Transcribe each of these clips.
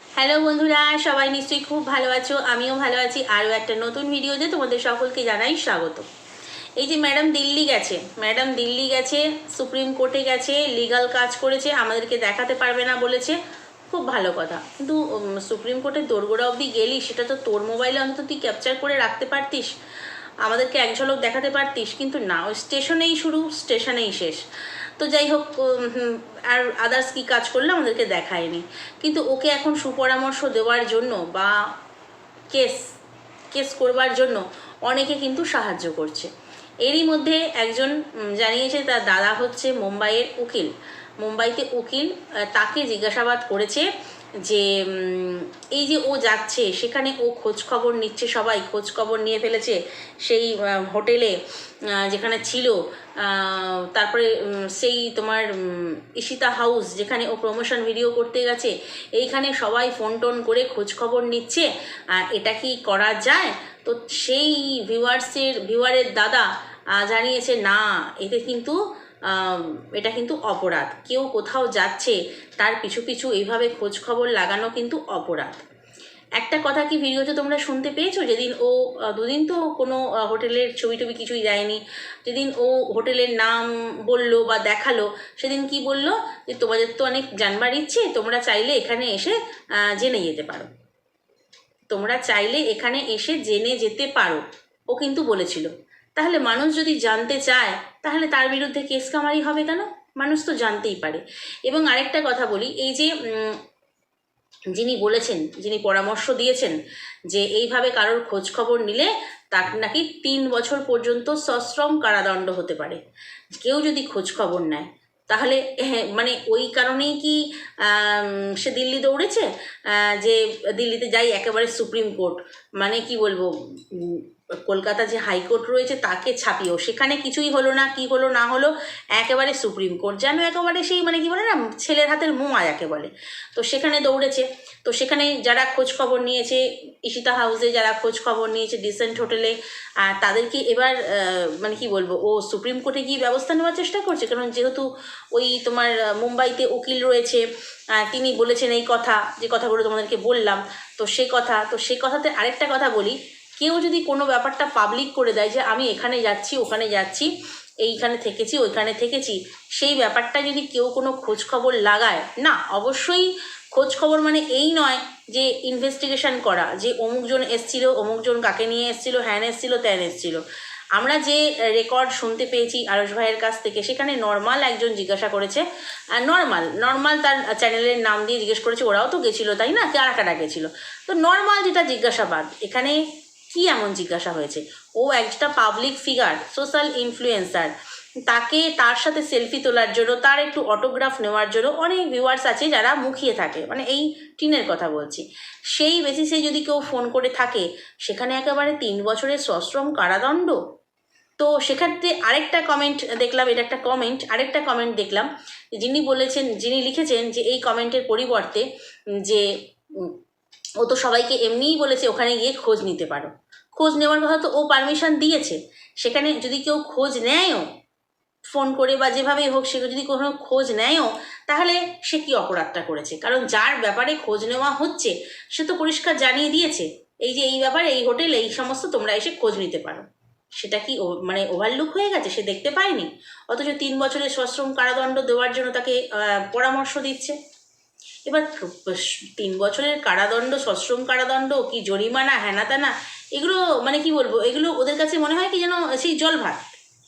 Hello বন্ধুরা, সবাই নিশ্চয়ই খুব ভালো আছো, আমিও ভালো আছি। আরও একটা নতুন ভিডিওতে তোমাদের সকলকে জানাই স্বাগত। এই যে ম্যাডাম দিল্লি গেছে, ম্যাডাম দিল্লি গেছে, সুপ্রিম কোর্টে গেছে, লিগাল কাজ করেছে, আমাদেরকে দেখাতে পারবে না বলেছে, খুব ভালো কথা। কিন্তু সুপ্রিম কোর্টের দোরগোড়া অবধি গেলি, সেটা তো তোর মোবাইলে অন্তত তুই ক্যাপচার করে রাখতে পারতিস, আমাদেরকে এক ঝলক দেখাতে পারতিস, কিন্তু না, ওই স্টেশনেই শুরু, স্টেশনেই শেষ। তো যাই হোক আর আদার্স কি কাজ করলে আমাদেরকে দেখায়নি। কিন্তু ওকে এখন সুপরামর্শ দেওয়ার জন্য বা কেস কেস করবার জন্য অনেকে কিন্তু সাহায্য করছে। এরই মধ্যে একজন জানিয়েছে তার দাদা হচ্ছে মুম্বাইয়ের উকিল। মুম্বাইতে উকিল তাকে জিজ্ঞাসাবাদ করেছে যে এই যে ও যাচ্ছে, সেখানে ও খোঁজ খবর নিচ্ছে, সবাই খোঁজ খবর নিয়ে ফেলেছে সেই হোটেলে যেখানে ছিল তারপরে সেই তোমার ইশিতা হাউস যেখানে ও প্রমোশন ভিডিও করতে গেছে এইখানে সবাই ফোন টোন করে খোঁজ খবর নিচ্ছে আহ, এটা কি করা যায়? তো সেই ভিউয়ার্সের ভিউয়ারের দাদা জানিয়েছে না এতে কিন্তু এটা কিন্তু অপরাধ। কেউ কোথাও যাচ্ছে তার পিছু পিছু এইভাবে খোঁজ খবর লাগানো কিন্তু অপরাধ। একটা কথা কি ভিডিওতে তোমরা শুনতে পেয়েছ? যেদিন ও দুদিন তো কোনো হোটেলের ছবি টবি কিছুই দেয়নি। যেদিন ও হোটেলের নাম বলল বা দেখাল, সেদিন কি বলল? যে তোমাদের তো অনেক জানবার ইচ্ছে, তোমরা চাইলে এখানে এসে জেনে যেতে পারো। তোমরা চাইলে এখানে এসে জেনে যেতে পারো, ও কিন্তু বলেছিল। তাহলে মানুষ যদি জানতে চায়, তাহলে তার বিরুদ্ধে কেস কামারি হবে কেন? মানুষ তো জানতেই পারে। এবং আরেকটা কথা বলি, এই যে যিনি বলেছেন, যিনি পরামর্শ দিয়েছেন যে এইভাবে কারোর খোঁজ খবর নিলে তার নাকি তিন বছর পর্যন্ত সশ্রম কারাদণ্ড হতে পারে। কেউ যদি খোঁজ খবর নেয়, তাহলে হ্যাঁ মানে ওই কারণেই কি সে দিল্লি দৌড়েছে? যে দিল্লিতে যাই, একেবারে সুপ্রিম কোর্ট মানে কি বলব কলকাতা যে হাইকোর্ট রয়েছে তাকে ছাপিয়েও। সেখানে কিছুই হলো না কি হলো না হলো একেবারে সুপ্রিম কোর্ট। যেন একেবারে সেই মানে কি বলে না ছেলের হাতের মোয়া যাকে বলে। তো সেখানে দৌড়েছে। তো সেখানে যারা খোঁজ খবর নিয়েছে ইশিতা হাউসে যারা খোঁজ খবর নিয়েছে ডিসেন্ট হোটেলে আহ, তাদেরকে এবার মানে কি বলব ও সুপ্রিম কোর্টে গিয়ে ব্যবস্থা নেওয়ার চেষ্টা করছে। কারণ যেহেতু ওই তোমার মুম্বাইতে উকিল রয়েছে তিনি বলেছেন এই কথা যে কথাগুলো তোমাদেরকে বললাম। তো সে কথা তো সেই কথাতে আরেকটা কথা বলি। কেউ যদি কোনো ব্যাপারটা পাবলিক করে দেয় যে আমি এখানে যাচ্ছি, ওখানে যাচ্ছি, এইখানে থেকেছি, ওইখানে থেকেছি, সেই ব্যাপারটা যদি কেউ কোনো খোঁজ খবর লাগায়, না, অবশ্যই খোঁজ খবর মানে এই নয় যে ইনভেস্টিগেশন করা, যে অমুকজন এসছিল, অমুকজন কাকে নিয়ে এসছিল, হ্যান এসছিল, ত্যান এসছিল। আমরা যে রেকর্ড শুনতে পেয়েছি আরস ভাইয়ের কাছ থেকে, সেখানে নর্মাল একজন জিজ্ঞাসা করেছে নর্মাল নর্মাল তার চ্যানেলের নাম দিয়ে জিজ্ঞেস করেছে, ওরাও তো গেছিল, তাই না? কারা কারা গেছিল। তো নর্মাল যেটা জিজ্ঞাসাবাদ, এখানে কি এমন জিজ্ঞাসা হয়েছে? ও একটা পাবলিক ফিগার সোশ্যাল ইনফ্লুয়েন্সার তাকে তার সাথে সেলফি তোলার জন্য, তার একটু অটোগ্রাফ নেওয়ার জন্য অনেক ভিউয়ার্স আছে যারা মুখিয়ে থাকে। মানে এই টিনের কথা বলছি। সেই বেসিসে যদি কেউ ফোন করে থাকে, সেখানে একেবারে তিন বছরের সশ্রম কারাদণ্ড? তো সেক্ষেত্রে আরেকটা কমেন্ট দেখলাম, এটা একটা কমেন্ট আরেকটা কমেন্ট দেখলাম। যিনি বলেছেন, যিনি লিখেছেন যে এই কমেন্টের পরিবর্তে, যে ও তো সবাইকে এমনিই বলেছে ওখানে গিয়ে খোঁজ নিতে পারো। খোঁজ নেওয়ার কথা তো ও পারমিশন দিয়েছে। সেখানে যদি কেউ খোঁজ নেয়ও ফোন করে বা যেভাবেই হোক সে যদি কোনো খোঁজ নেয়ও, তাহলে সে কি অপরাধটা করেছে? কারণ যার ব্যাপারে খোঁজ নেওয়া হচ্ছে, সে তো পরিষ্কার জানিয়ে দিয়েছে, এই যে এই ব্যাপারে, এই হোটেল, এই সমস্ত তোমরা এসে খোঁজ নিতে পারো। সেটা কি মানে ওভারলুক হয়ে গেছে? সে দেখতে পায়নি? অথচ তিন বছরের সশ্রম কারাদণ্ড দেওয়ার জন্য তাকে পরামর্শ দিচ্ছে। এবার তিন বছরের কারাদণ্ড, সশ্রম কারাদণ্ড, কি জরিমানা হ্যানাতানা এগুলো মানে কি বলব, এগুলো ওদের কাছে মনে হয় কি যেন সেই জল ভাত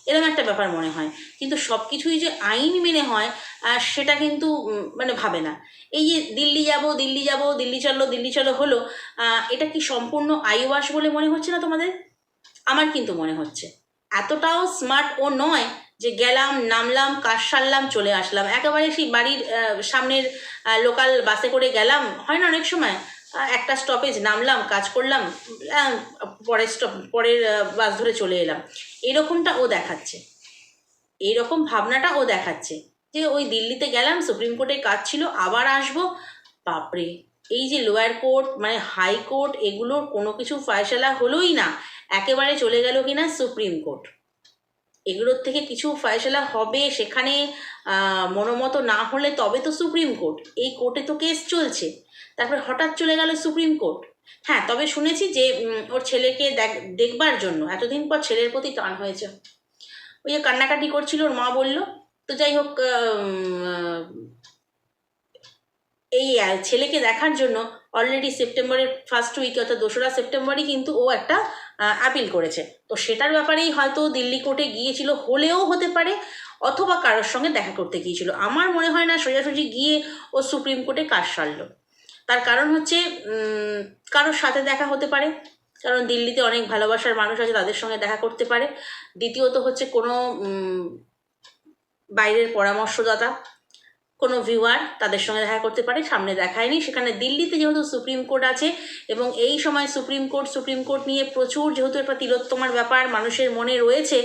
এরকম একটা ব্যাপার মনে হয়। কিন্তু সব কিছুই যে আইন মেনে হয়, আর সেটা কিন্তু মানে ভাবে না। এই যে দিল্লি যাব দিল্লি যাব, দিল্লি চলো দিল্লি চলো হলো এটা কি সম্পূর্ণ আইওয়াস বলে মনে হচ্ছে না তোমাদের? আমার কিন্তু মনে হচ্ছে। এতটাও স্মার্ট ও নয় যে গেলাম, নামলাম, কাজ সারলাম, চলে আসলাম। একেবারে সেই বাড়ির সামনের লোকাল বাসে করে গেলাম। হয় না অনেক সময়? একটা স্টপেজ নামলাম, কাজ করলাম পরের স্টপ পরের বাস ধরে চলে এলাম। এরকমটা ও দেখাচ্ছে। এইরকম ভাবনাটা ও দেখাচ্ছে যে ওই দিল্লিতে গেলাম, সুপ্রিম কোর্টে কাজ ছিল, আবার আসব। বাপরে! এই যে লোয়ার কোর্ট মানে হাই কোর্ট এগুলোর কোনো কিছু ফয়সলা হলোই না। একেবারে চলে গেল কিনা সুপ্রিম কোর্ট। এগুলোর থেকে কিছু ফয়সলা হবে সেখানে মনোমত না হলে তবে তো সুপ্রিম কোর্ট। এই কোর্টে তো কেস চলছে। তারপর হঠাৎ চলে গেল সুপ্রিম কোর্ট। হ্যাঁ তবে শুনেছি যে ওর ছেলেকে দেখ- দেখবার জন্য, এতদিন পর ছেলের প্রতি টান হয়েছে। ওই যে কান্নাকাটি করছিল, ওর মা বলল, তো যাই হোক এই ছেলেকে দেখার জন্য অলরেডি সেপ্টেম্বরের ফার্স্ট উইকে অর্থাৎ দোসরা সেপ্টেম্বরই কিন্তু ও একটা আপিল করেছে। তো সেটার ব্যাপারেই হয়তো দিল্লি কোর্টে গিয়েছিল, হলেও হতে পারে, অথবা কারোর সঙ্গে দেখা করতে গিয়েছিল। আমার মনে হয় না সোজাসুজি গিয়ে ও সুপ্রিম কোর্টে কাজ সারলো। তার কারণ হচ্ছে কারোর সাথে দেখা হতে পারে, কারণ দিল্লিতে অনেক ভালোবাসার মানুষ আছে, তাদের সঙ্গে দেখা করতে পারে। দ্বিতীয়ত হচ্ছে কোনো বাইরের পরামর্শদাতা কোনো ভিউয়ার তাদের সঙ্গে দেখা করতে পারে, সামনে দেখায়নি। সেখানে দিল্লিতে যেহেতু সুপ্রিম কোর্ট আছে এবং এই সময় সুপ্রিম কোর্ট সুপ্রিম কোর্ট নিয়ে প্রচুর যেহেতু একটা তিলোত্তমার ব্যাপার, মানুষের মনে রয়েছে,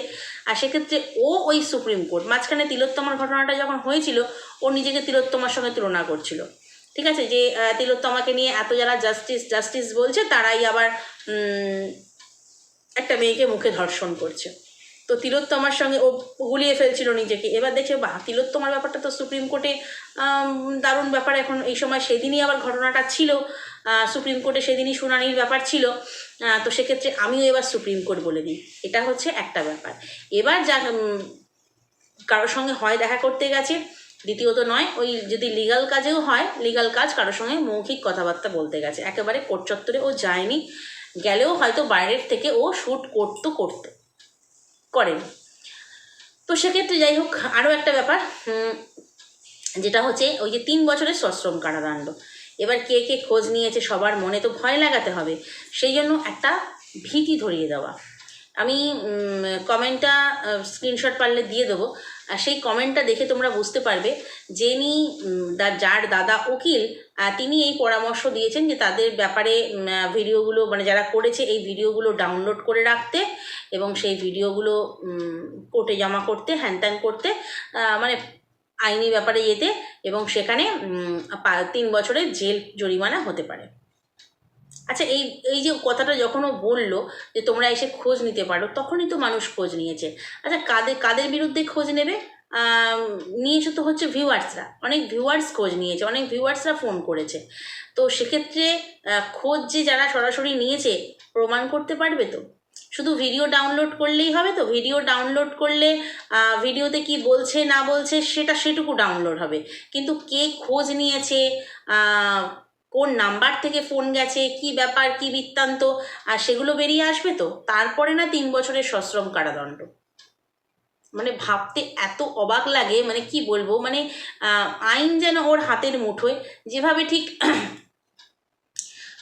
আর সেক্ষেত্রে ও ওই সুপ্রিম কোর্ট। মাঝখানে তিলোত্তমার ঘটনাটা যখন হয়েছিল, ও নিজেকে তিলোত্তমার সঙ্গে তুলনা করছিল। ঠিক আছে? যে তিলোত্তমাকে নিয়ে এত যারা জাস্টিস জাস্টিস বলছে, তারাই আবার একটা মেয়েকে মুখে ধর্ষণ করছে। তো তিলোত্তমার সঙ্গে ও গুলিয়ে ফেলছিল নিজেকে। এবার দেখে, বাহ, তিলোত্তমার ব্যাপারটা তো সুপ্রিম কোর্টে দারুণ ব্যাপার। এখন এই সময় সেদিনই আবার ঘটনাটা ছিল। সুপ্রিম কোর্টে সেদিনই শুনানির ব্যাপার ছিল। তো সেক্ষেত্রে আমিও এবার সুপ্রিম কোর্ট বলে দিই। এটা হচ্ছে একটা ব্যাপার। এবার যা কারোর সঙ্গে হয় দেখা করতে গেছে, দ্বিতীয়ত নয়, ওই যদি লিগাল কাজেও হয় লিগাল কাজ কারোর সঙ্গে মৌখিক কথাবার্তা বলতে গেছে। একেবারে কোর্ট চত্বরে ও যায়নি। গেলেও হয়তো বাইরের থেকে ও শ্যুট করতো করতো। করেনি। তো সেক্ষেত্রে যাই হোক আরও একটা ব্যাপার যেটা হচ্ছে ওই যে তিন বছরের সশ্রম কারাদণ্ড। এবার কে কে খোঁজ নিয়েছে সবার মনে তো ভয় লাগাতে হবে। সেই জন্য একটা ভীতি ধরিয়ে দেওয়া। আমি কমেন্টটা স্ক্রিনশট পারলে দিয়ে দেবো। আর সেই কমেন্টটা দেখে তোমরা বুঝতে পারবে যিনি যার দাদা উকিল তিনি এই পরামর্শ দিয়েছেন যে তাদের ব্যাপারে ভিডিওগুলো মানে যারা করেছে এই ভিডিওগুলো ডাউনলোড করে রাখতে এবং সেই ভিডিওগুলো কোর্টে জমা করতে হ্যান ত্যান করতে মানে আইনি ব্যাপারে যেতে এবং সেখানে তিন বছরের জেল জরিমানা হতে পারে। আচ্ছা এই এই যে কথাটা যখন ও বলল যে তোমরা এসে খোঁজ নিতে পারো, তখনই তো মানুষ খোঁজ নিয়েছে। আচ্ছা কাদের কাদের বিরুদ্ধে খোঁজ নেবে? নিয়েছে তো হচ্ছে ভিউয়ার্সরা। অনেক ভিউয়ার্স খোঁজ নিয়েছে, অনেক ভিউয়ার্সরা ফোন করেছে। তো সেক্ষেত্রে খোঁজ যে যারা সরাসরি নিয়েছে, প্রমাণ করতে পারবে তো? শুধু ভিডিও ডাউনলোড করলেই হবে তো? ভিডিও ডাউনলোড করলে ভিডিওতে কি বলছে, না বলছে, সেটা সেটুকু ডাউনলোড হবে। কিন্তু কে খোঁজ নিয়েছে কোন নাম্বার থেকে ফোন গেছে, কি ব্যাপার, কি বৃত্তান্ত, আর সেগুলো বেরিয়ে আসবে তো? তারপরে না তিন বছরের সশ্রম কারাদণ্ড। মানে ভাবতে এত অবাক লাগে মানে কি বলব? মানে আইন যেন ওর হাতের মুঠোয়। যেভাবে ঠিক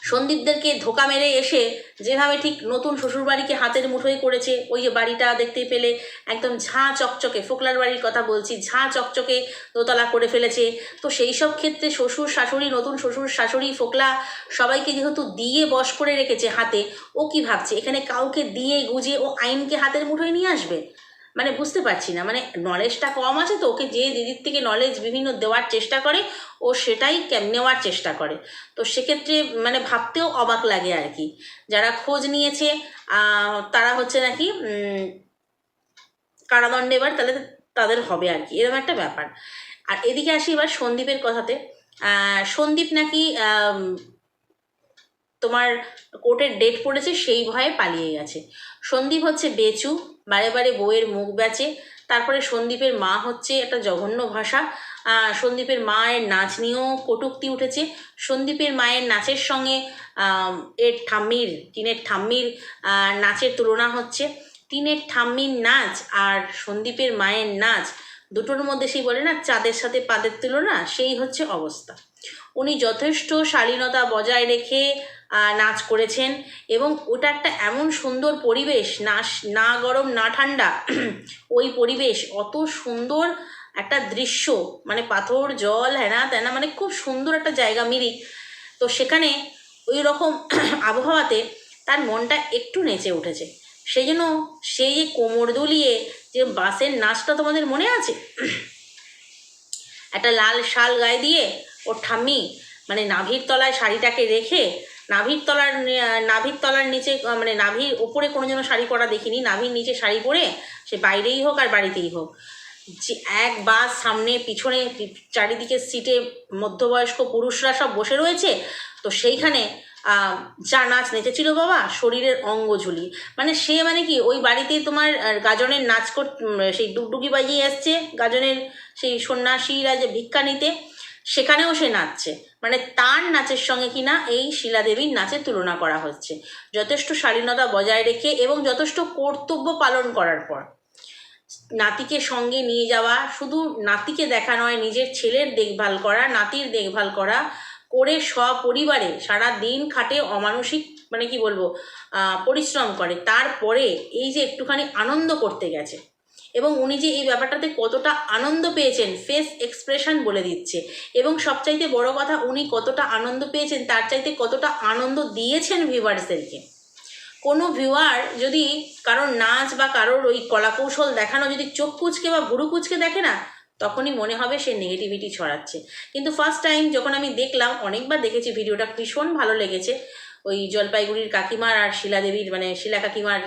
সন্দীপদেরকে ধোকা মেরে এসে যেভাবে ঠিক নতুন শ্বশুরবাড়িকে হাতের মুঠোয় করেছে, ওই যে বাড়িটা দেখতে পেলে একদম ঝাঁ চকচকে, ফোকলার বাড়ির কথা বলছি, ঝাঁ চকচকে দোতলা করে ফেলেছে। তো সেই সব ক্ষেত্রে শ্বশুর শাশুড়ি, নতুন শ্বশুর শাশুড়ি, ফোকলা সবাইকে যেহেতু দিয়ে বশ করে রেখেছে হাতে, ও কি ভাবছে? এখানে কাউকে দিয়ে গুজিয়ে ও আইনকে হাতের মুঠোয় নিয়ে আসবে? মানে বুঝতে পারছি না। মানে নলেজটা কম আছে তো, ওকে যে দিদির থেকে নলেজ বিভিন্ন দেওয়ার চেষ্টা করে, ও সেটাই নেওয়ার চেষ্টা করে। তো সেক্ষেত্রে মানে ভাবতেও অবাক লাগে আর কি। যারা খোঁজ নিয়েছে তারা হচ্ছে নাকি কারাদণ্ডে এবার তাহলে তাদের হবে আর কি। এরকম একটা ব্যাপার। আর এদিকে আসি এবার সন্দীপের কথাতে। সন্দীপ নাকি তোমার কোর্টের ডেট পড়েছে, সেই ভয়ে পালিয়ে গেছে। সন্দীপ হচ্ছে বেচু। বারে বারে বইয়ের মুখ বেচে, তারপরে সন্দীপের মা হচ্ছে একটা জঘন্য ভাষা। সন্দীপের মায়ের নাচ নিয়েও কটুক্তি উঠেছে। সন্দীপের মায়ের নাচের সঙ্গে এর ঠাম্মির, টিনের ঠাম্মির নাচের তুলনা হচ্ছে। টিনের ঠাম্মির নাচ আর সন্দীপের মায়ের নাচ দুটোর মধ্যে সেই বলে না, চাঁদের সাথে পাদের তুলনা, সেই হচ্ছে অবস্থা। উনি যথেষ্ট শালীনতা বজায় রেখে নাচ করেছেন এবং ওটা একটা এমন সুন্দর পরিবেশ, না না গরম, না ঠান্ডা, ওই পরিবেশ, অত সুন্দর একটা দৃশ্য মানে পাথর, জল হ্যানা ত্যানা মানে খুব সুন্দর একটা জায়গা মিরিক। তো সেখানে ওই রকম আবহাওয়াতে তার মনটা একটু নেচে উঠেছে। সেই জন্য সেই যে কোমর দুলিয়ে যে বাসের নাচটা তোমাদের মনে আছে? একটা লাল শাল গায়ে দিয়ে ওর ঠাম্মি মানে নাভির তলায় শাড়িটাকে রেখে নাভির তলার নাভির তলার নিচে মানে নাভির ওপরে কোনো যেন শাড়ি পরা দেখিনি, নাভির নিচে শাড়ি পরে সে বাইরেই হোক আর বাড়িতেই হোক। যে এক বাস সামনে, পিছনে চারিদিকে সিটে মধ্যবয়স্ক পুরুষরা সব বসে রয়েছে। তো সেইখানে যা নাচ নেচেছিল বাবা, শরীরের অঙ্গ ঝুলি মানে সে মানে কি, ওই বাড়িতে তোমার গাজনের নাচ কর সেই ডুগডুগি বাজিয়ে আসছে, গাজনের সেই সন্ন্যাসীরা যে ভিক্ষা নিতে, সেখানেও সে নাচছে। মানে তার নাচের সঙ্গে কিনা এই শিলাদেবীর নাচের তুলনা করা হচ্ছে। যথেষ্ট শালীনতা বজায় রেখে এবং যথেষ্ট কর্তব্য পালন করার পর। নাতিকে সঙ্গে নিয়ে যাওয়া, শুধু নাতিকে দেখা নয়, নিজের ছেলের দেখভাল করা, নাতির দেখভাল করা, করে সপরিবারে সারা দিন খাটে অমানসিক মানে কি বলব পরিশ্রম করে। তারপরে এই যে একটুখানি আনন্দ করতে গেছে। এবং উনি যে এই ব্যাপারটাতে কতটা আনন্দ পেয়েছেন ফেস এক্সপ্রেশন বলে দিচ্ছে। এবং সবচাইতে বড় কথা, উনি কতটা আনন্দ পেয়েছেন, তার চাইতে কতটা আনন্দ দিয়েছেন ভিউয়ার্সদেরকে। কোনো ভিউয়ার যদি কারোর নাচ বা কারোর ওই কলাকৌশল দেখানো, যদি চোখ কুচকে বা ভুরু কুচকে দেখে না, তখনই মনে হবে সে নেগেটিভিটি ছড়াচ্ছে। কিন্তু ফার্স্ট টাইম যখন আমি দেখলাম, অনেকবার দেখেছি ভিডিওটা, ভীষণ ভালো লেগেছে। ওই জলপাইগুড়ির কাকিমার আর শিলা দেবীর মানে শিলা কাকিমার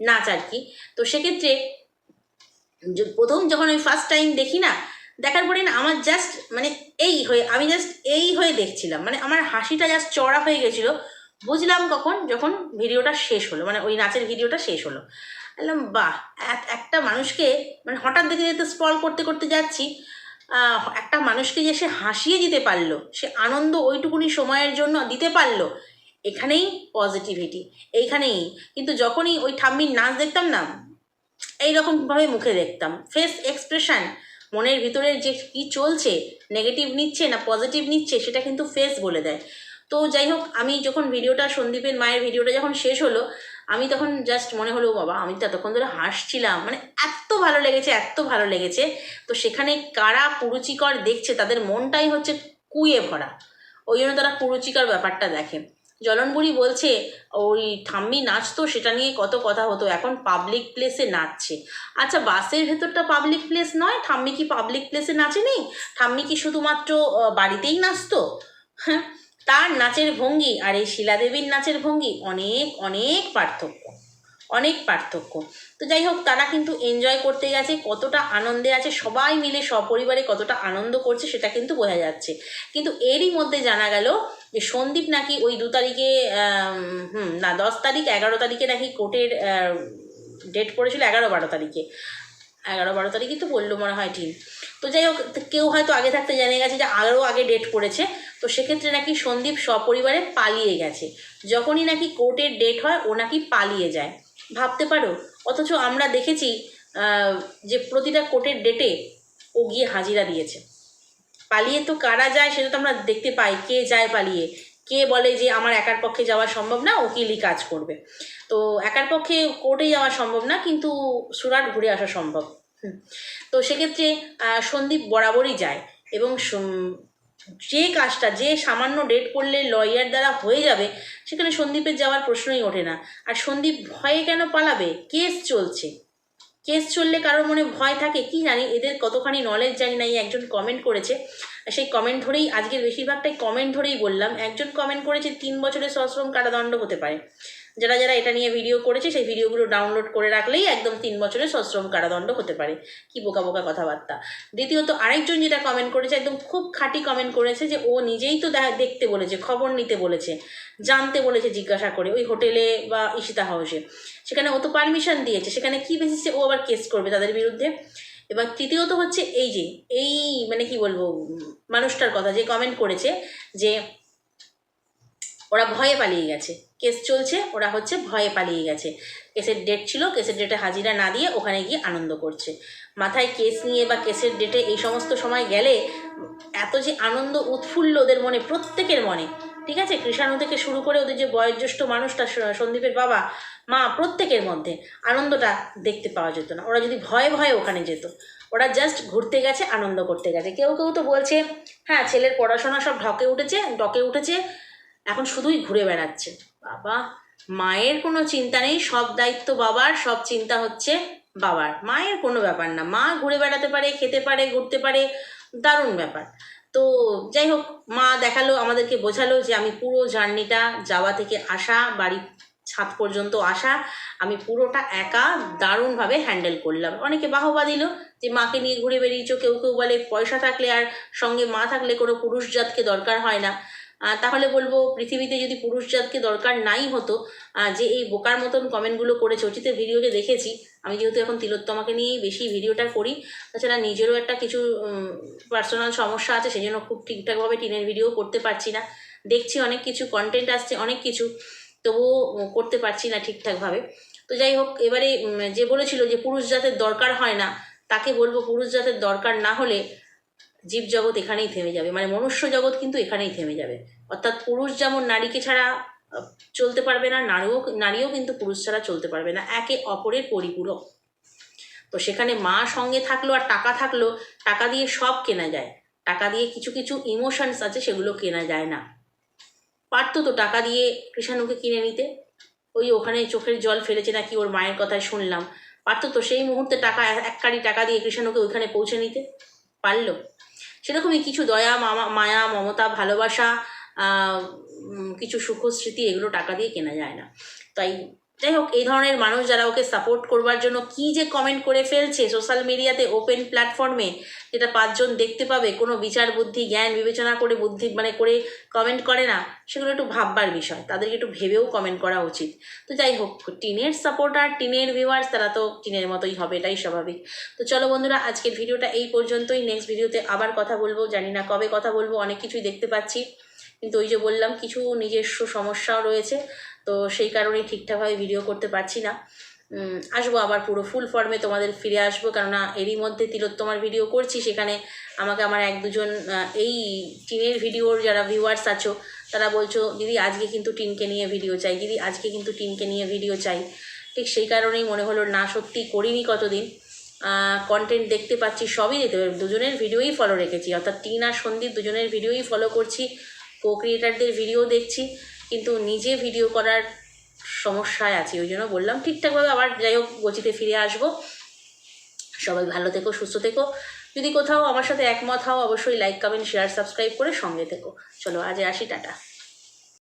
নাচ আর কি। তো সেক্ষেত্রে প্রথম যখন আমি ফার্স্ট টাইম দেখি না, দেখার পরে না আমার জাস্ট মানে এই হয়ে, আমি জাস্ট এই হয়ে দেখছিলাম। মানে আমার হাসিটা জাস্ট চড়া হয়ে গেছিল। বুঝলাম কখন? যখন ভিডিওটা শেষ হলো মানে ওই নাচের ভিডিওটা শেষ হলো। বললাম, বাহ, এক- একটা মানুষকে মানে হঠাৎ দেখে যেতে স্ক্রল করতে করতে যাচ্ছি। একটা মানুষকে যে সে হাসিয়ে দিতে পারল, সে আনন্দ ওইটুকুনি সময়ের জন্য দিতে পারল, এখানেই পজিটিভিটি এইখানেই। কিন্তু যখনই ওই ঠাম্মির নাচ দেখতাম না এইরকমভাবে মুখে দেখতাম। ফেস এক্সপ্রেশন মনের ভিতরে যে কী চলছে নেগেটিভ নিচ্ছে না পজিটিভ নিচ্ছে, সেটা কিন্তু ফেস বলে দেয়। তো যাই হোক, আমি যখন ভিডিওটা সন্দীপের মায়ের ভিডিওটা যখন শেষ হলো, আমি তখন জাস্ট মনে হলো বাবা, আমি তো এতক্ষণ ধরে হাসছিলাম। মানে এত ভালো লেগেছে, এত ভালো লেগেছে। তো সেখানে কারা কুরুচিকর দেখছে, তাদের মনটাই হচ্ছে কুয়ে ভরা। ওই জন্য তারা কুরুচিকর ব্যাপারটা দেখে। জলনবুড়ি বলছে, ওই ঠাম্মি নাচতো, সেটা নিয়ে কত কথা হতো, এখন পাবলিক প্লেসে নাচছে। আচ্ছা বাসের ভেতরটা পাবলিক প্লেস নয়, ঠাম্মি কি পাবলিক প্লেসে নাচে নেই ঠাম্মি কি শুধুমাত্র বাড়িতেই নাচতো? হ্যাঁ তার নাচের ভঙ্গি আর এই শিলাদেবীর নাচের ভঙ্গি অনেক অনেক পার্থক্য। অনেক পার্থক্য। তো যাই হোক, তারা কিন্তু এনজয় করতে গেছে, কতটা আনন্দে আছে, সবাই মিলে, সপরিবারে কতটা আনন্দ করছে, সেটা কিন্তু বোঝা যাচ্ছে। কিন্তু এরই মধ্যে জানা গেল যে সন্দীপ নাকি ওই দু তারিখে হুম, না, দশ তারিখ, এগারো তারিখে নাকি কোর্টের ডেট পড়েছিল এগারো বারো তারিখে। এগারো বারো তারিখই তো বলল মনে হয় ঠিক তো যাই হোক কেউ হয়তো আগে থাকতে জেনে গেছে যে আরও আগে ডেট পড়েছে। তো সেক্ষেত্রে নাকি সন্দীপ সপরিবারে পালিয়ে গেছে। যখনই নাকি কোর্টের ডেট হয়, ও নাকি পালিয়ে যায়। ভাবতে পারো? অথচ আমরা দেখেছি যে প্রতিটা কোর্টের ডেটে ও গিয়ে হাজিরা দিয়েছে। পালিয়ে তো কারা যায় সেটা তো আমরা দেখতে পাই, কে যায় পালিয়ে। কে বলে যে আমার একার পক্ষে যাওয়া সম্ভব না উকিলই কাজ করবে? তো একার পক্ষে কোর্টে যাওয়া সম্ভব না, কিন্তু সুরাট ঘুরে আসা সম্ভব। তো সেক্ষেত্রে সন্দীপ বরাবরই যায় এবং যে কাজটা, যে সামান্য ডেট করলে লয়ার দ্বারা হয়ে যাবে, সেখানে সন্দীপের যাওয়ার প্রশ্নই ওঠে না। আর সন্দীপ ভয়ে কেন পালাবে? কেস চলছে। কেস চললে কারোর মনে ভয় থাকে? কি জানি? এদের কতখানি নলেজ জানি না। একজন কমেন্ট করেছে। সেই কমেন্ট ধরেই, আজকের বেশিরভাগটাই কমেন্ট ধরেই বললাম। একজন কমেন্ট করেছে, তিন বছরের সশ্রম কারাদণ্ড হতে পারে। যারা যারা এটা নিয়ে ভিডিও করেছে, সেই ভিডিওগুলো ডাউনলোড করে রাখলেই একদম তিন বছরের সশ্রম কারাদণ্ড হতে পারে। কি বোকা বোকা কথাবার্তা। দ্বিতীয়ত, আরেকজন যেটা কমেন্ট করেছে, একদম খুব খাঁটি কমেন্ট করেছে যে, ও নিজেই তো দেখা- দেখতে বলেছে, খবর নিতে বলেছে, জানতে বলেছে, জিজ্ঞাসা করে, ওই হোটেলে বা ইশিতা হাউসে সেখানে ও তো পারমিশন দিয়েছে, সেখানে কি বেসিসে ও আবার কেস করবে তাদের বিরুদ্ধে? এবার তৃতীয়ত হচ্ছে, এই যে, এই মানে কি বলব মানুষটার কথা যে কমেন্ট করেছে যে ওরা ভয়ে পালিয়ে গেছে। কেস চলছে, ওরা হচ্ছে ভয়ে পালিয়ে গেছে। কেসের ডেট ছিল, কেসের ডেটে হাজিরা না দিয়ে ওখানে গিয়ে আনন্দ করছে। মাথায় কেস নিয়ে বা কেসের ডেটে এই সমস্ত সময় গেলে এত যে আনন্দ উৎফুল্ল ওদের মনে, প্রত্যেকের মনে। ঠিক আছে? কৃষাণু থেকে শুরু করে ওদের যে বয়োজ্যেষ্ঠ মানুষটা সন্দীপের বাবা, মা, প্রত্যেকের মধ্যে আনন্দটা দেখতে পাওয়া যেত না। ওরা যদি ভয়ে ভয়ে ওখানে যেত, ওরা জাস্ট ঘুরতে গেছে, আনন্দ করতে গেছে। কেউ কেউ তো বলছে হ্যাঁ ছেলের পড়াশোনা সব ঢকে উঠেছে ডকে উঠেছে এখন শুধুই ঘুরে বেড়াচ্ছে। বাবা, মায়ের কোনো চিন্তা নেই, সব দায়িত্ব বাবার, সব চিন্তা হচ্ছে বাবার। মায়ের কোনো ব্যাপার না, মা ঘুরে বেড়াতে পারে, খেতে পারে, ঘুরতে পারে, দারুণ ব্যাপার। তো যাই হোক, মা দেখাল, আমাদেরকে বোঝালো যে আমি পুরো জার্নিটা যাওয়া থেকে আসা, বাড়ি ছাদ পর্যন্ত আসা, আমি পুরোটা একা দারুণভাবে হ্যান্ডেল করলাম। অনেকে বাহবা দিল যে মাকে নিয়ে ঘুরে বেরিয়েছো কেউ কেউ বলে পয়সা থাকলে আর সঙ্গে মা থাকলে কোনো পুরুষ জাতকে দরকার হয় না। তাহলে বলব পৃথিবীতে যদি পুরুষ জাতকে দরকার নাই হতো যে এই বোকার মতন কমেন্টগুলো করেছে অচিতের ভিডিওতে দেখেছি, আমি যেহেতু এখন তিলোত্তমাকে নিয়েই বেশি ভিডিওটা করি, তাছাড়া নিজেরও একটা কিছু পার্সোনাল সমস্যা আছে সেই জন্য খুব ঠিকঠাকভাবে টিনের ভিডিও করতে পারছি না। দেখছি অনেক কিছু কন্টেন্ট আসছে, অনেক কিছু, তবুও করতে পারছি না ঠিকঠাকভাবে। তো যাই হোক, এবারে যে বলেছিল যে পুরুষ জাতের দরকার হয় না, তাকে বলব পুরুষ জাতের দরকার না হলে জীব জগৎ এখানেই থেমে যাবে। মানে মনুষ্য জগৎ কিন্তু এখানেই থেমে যাবে। অর্থাৎ পুরুষ যেমন নারীকে ছাড়া চলতে পারবে না, নারীও নারীও কিন্তু পুরুষ ছাড়া চলতে পারবে না, একে অপরের পরিপূরক। তো সেখানে মা সঙ্গে থাকল আর টাকা থাকল, টাকা দিয়ে সব কেনা যায়। টাকা দিয়ে কিছু কিছু ইমোশনস আছে, সেগুলো কেনা যায় না। পারতো তো টাকা দিয়ে কৃষাণুকে কিনে নিতে। ওই ওখানে চোখের জল ফেলেছে নাকি ওর মায়ের কথায় শুনলাম। পারতো তো সেই মুহূর্তে টাকা, এক কারি টাকা দিয়ে কৃষাণুকে ওইখানে পৌঁছে নিতে। পারল। সেরকমই কিছু দয়া, মামা, মায়া, মমতা, ভালোবাসা কিছু সুখ স্মৃতি এগুলো টাকা দিয়ে কেনা যায় না। তাই যাই হোক, এই ধরনের মানুষ যারা ওকে সাপোর্ট করবার জন্য কি যে কমেন্ট করে ফেলছে সোশ্যাল মিডিয়াতে ওপেন প্ল্যাটফর্মে যেটা পাঁচজন দেখতে পাবে, কোনো বিচার বুদ্ধি, জ্ঞান বিবেচনা করে বুদ্ধি মানে করে কমেন্ট করে না, সেগুলো একটু ভাববার বিষয়। তাদেরকে একটু ভেবেও কমেন্ট করা উচিত। তো যাই হোক, টিনের সাপোর্টার টিনের ভিউয়ার্স তারা তো টিনের মতোই হবে, এটাই স্বাভাবিক। তো চলো বন্ধুরা, আজকের ভিডিওটা এই পর্যন্তই। নেক্সট ভিডিওতে আবার কথা বলব। জানি না কবে কথা বলব, অনেক কিছুই দেখতে পাচ্ছি। কিন্তু ওই যে বললাম, কিছু নিজস্ব সমস্যাও রয়েছে, তো সেই কারণেই ঠিকঠাকভাবে ভিডিও করতে পারছি না। আসব আবার পুরো ফুল ফর্মে তোমাদের ফিরে আসব, কেননা এরই মধ্যে তিলোত্তমার ভিডিও করছি, সেখানে আমাকে আমার এক দুজন এই টিনের ভিডিওর যারা ভিউয়ার্স আছো, তারা বলছো, দিদি, আজকে কিন্তু টিনকে নিয়ে ভিডিও চাই, দিদি, আজকে কিন্তু টিনকে নিয়ে ভিডিও চাই। ঠিক সেই কারণেই মনে হলো, না, সত্যি করিনি কতদিন। কন্টেন্ট দেখতে পাচ্ছি, সবই দেখতে দুজনের ভিডিওই ফলো রেখেছি, অর্থাৎ টিন আর সন্দীপ দুজনের ভিডিওই ফলো করছি। কো ক্রিয়েটারদের ভিডিও দেখছি, কিন্তু নিজে ভিডিও করার সমস্যায় আছি, ওই জন্য বললাম ঠিকঠাকভাবে আবার যাই হোক গতিতে ফিরে আসব। সবাই ভালো থেকো, সুস্থ থেকো। যদি কোথাও আমার সাথে একমত হও, অবশ্যই লাইক কমেন্ট শেয়ার সাবস্ক্রাইব করে সঙ্গে থেকো। চলো, আজ আসি, টাটা।